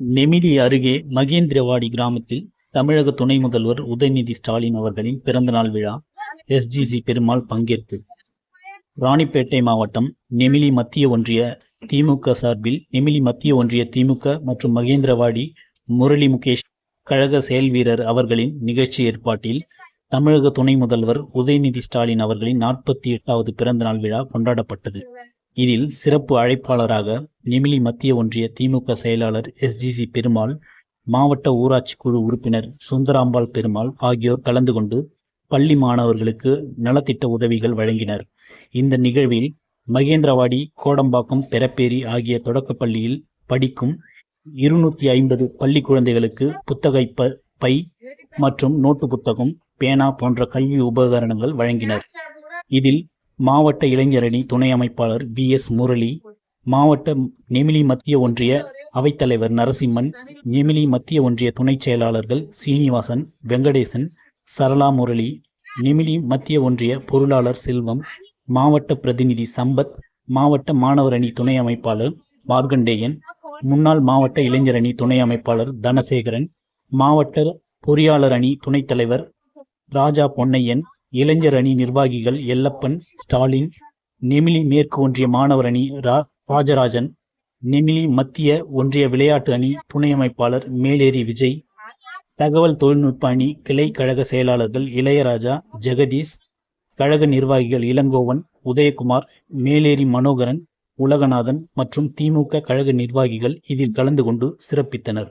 நெமிலி அருகே மகேந்திரவாடி கிராமத்தில் தமிழக துணை முதல்வர் உதயநிதி ஸ்டாலின் அவர்களின் பிறந்தநாள் விழா எஸ்ஜிசி பெருமாள் பங்கேற்பு. ராணிப்பேட்டை மாவட்டம் நெமிலி மத்திய ஒன்றிய திமுக சார்பில் நெமிலி மத்திய ஒன்றிய திமுக மற்றும் மகேந்திரவாடி முரளி முகேஷ் கழக செயல் வீரர் அவர்களின் நிகழ்ச்சி ஏற்பாட்டில் தமிழக துணை முதல்வர் உதயநிதி ஸ்டாலின் அவர்களின் நாற்பத்தி எட்டாவது பிறந்தநாள் விழா கொண்டாடப்பட்டது. இதில் சிறப்பு அழைப்பாளராக நெமிலி மத்திய ஒன்றிய திமுக செயலாளர் எஸ்ஜிசி பெருமாள் மாவட்ட ஊராட்சி குழு உறுப்பினர் சுந்தராம்பாள் பெருமாள் ஆகியோர் கலந்து கொண்டு பள்ளி மாணவர்களுக்கு நலத்திட்ட உதவிகள் வழங்கினர். இந்த நிகழ்வில் மகேந்திரவாடி கோடம்பாக்கம் பெரப்பேரி ஆகிய தொடக்கப் பள்ளியில் படிக்கும் இருநூற்றி ஐம்பது பள்ளி குழந்தைகளுக்கு புத்தகை ப- பை மற்றும் நோட்டு புத்தகம் பேனா போன்ற கல்வி உபகரணங்கள் வழங்கினர். இதில் மாவட்ட இளைஞரணி துணை அமைப்பாளர் வி எஸ் முரளி மாவட்ட நெமிலி மத்திய ஒன்றிய அவைத்தலைவர் நரசிம்மன் நெமிலி மத்திய ஒன்றிய துணைச் செயலாளர்கள் சீனிவாசன் வெங்கடேசன் சரளா முரளி நெமிலி மத்திய ஒன்றிய பொருளாளர் செல்வம் மாவட்ட பிரதிநிதி சம்பத் மாவட்ட மாணவர் அணி துணை அமைப்பாளர் மார்கண்டேயன் முன்னாள் மாவட்ட இளைஞர் அணி துணை அமைப்பாளர் தனசேகரன் மாவட்ட பொறியாளர் அணி துணைத் தலைவர் ராஜா பொன்னையன் இளைஞர் அணி நிர்வாகிகள் எல்லப்பன் ஸ்டாலின் நெமிலி மேற்கு ஒன்றிய மாணவர் அணி ரா. ராஜராஜன் நெமிலி மத்திய ஒன்றிய விளையாட்டு அணி துணை அமைப்பாளர் மேலேரி விஜய் தகவல் தொழில்நுட்ப அணி கிளை கழக செயலாளர்கள் இளையராஜா ஜெகதீஷ் கழக நிர்வாகிகள் இளங்கோவன் உதயகுமார் மேலேரி மனோகரன் உலகநாதன் மற்றும் திமுக கழக நிர்வாகிகள் இதில் கலந்து கொண்டு சிறப்பித்தனர்.